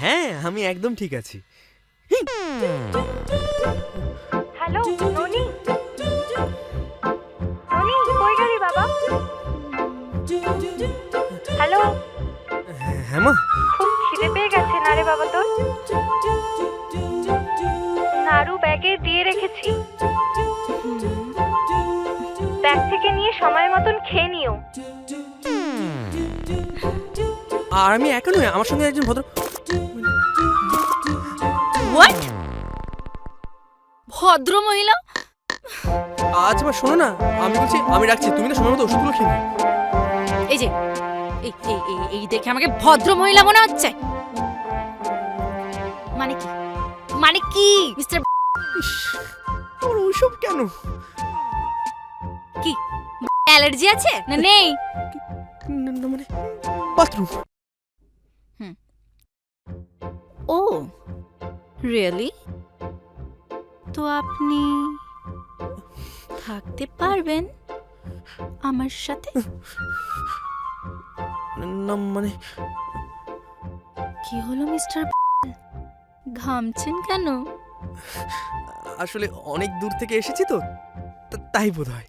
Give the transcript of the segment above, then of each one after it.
হ্যাঁ আমি একদম ঠিক আছি। হ্যালো ননি? ননি কই গেলি বাবা? হ্যালো? হ্যাঁ মা। খুব খিদে পেয়ে গেছে না রে বাবা তোর? নাড়ু ব্যাগে দিয়ে রেখেছি। ব্যাগ থেকে নিয়ে সময় মতন খেয়ে নিও। আর আমি একা নয় আমার সঙ্গে একজন ভদ্র হোয়াট ভদ্র মহিলা আচ্ছা মা শোনো না আমি বলছি আমি রাখছি তুমি না সময় মতো ওষুধগুলো খেয়ে নিও। এই যে এই এই এই এই দেখে আমাকে ভদ্র মহিলা মনে হচ্ছে। মানে কি? মানে কি মিস্টার ইস, তোমার কেন? কি অ্যালার্জি আছে? না নেই? না, না, মানে বাথরুম। ও রিয়েলি তো আপনি থাকতে পারবেন আমার সাথে? না মানে কি হলো মিস্টার ঘামছেন কেন? আসলে অনেক দূর থেকে এসেছি তো তা- তাই বোধ হয়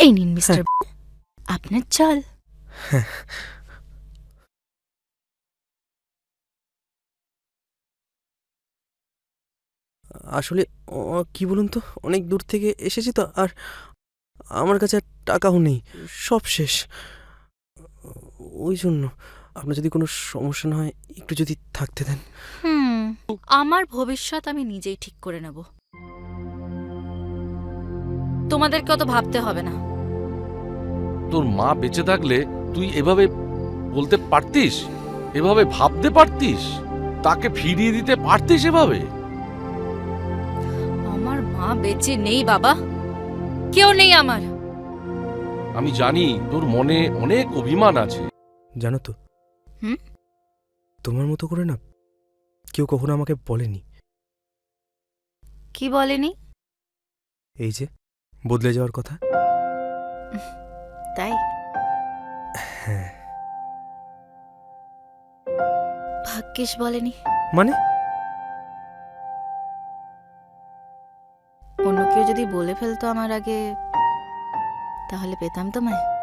এই নিন মিস্টার আপনার জল আসলে কি বলুন তো? অনেক দূর থেকে এসেছি তো আর আমার কাছে আর টাকাও নেই সব শেষ। ওই জন্য আপনার যদি কোনো সমস্যা না হয় একটু যদি থাকতে দেন। হুম আমার ভবিষ্যৎ আমি নিজেই ঠিক করে নেব। তোমাদেরকে অত ভাবতে হবে না। তোর মা বেঁচে থাকলে তুই এভাবে বলতে পারতিস? এভাবে ভাবতে পারতিস? তাকে ফিরিয়ে দিতে পারতিস এভাবে? আমার মা বেঁচে নেই বাবা। কেউ নেই আমার। আমি জানি তোর মনে অনেক অভিমান আছে। জানো তো? হুম? তোমার মতো করে না কেউ কখনো আমাকে বলেনি। কি বলেনি? এই যে বদলে যাওয়ার কথা? তাই? হ্যাঁ। ভাগ্যিস বলেনি। মানে? অন্য কেউ যদি বলে ফেলতো আমার আগে তাহলে পেতাম তোমায়?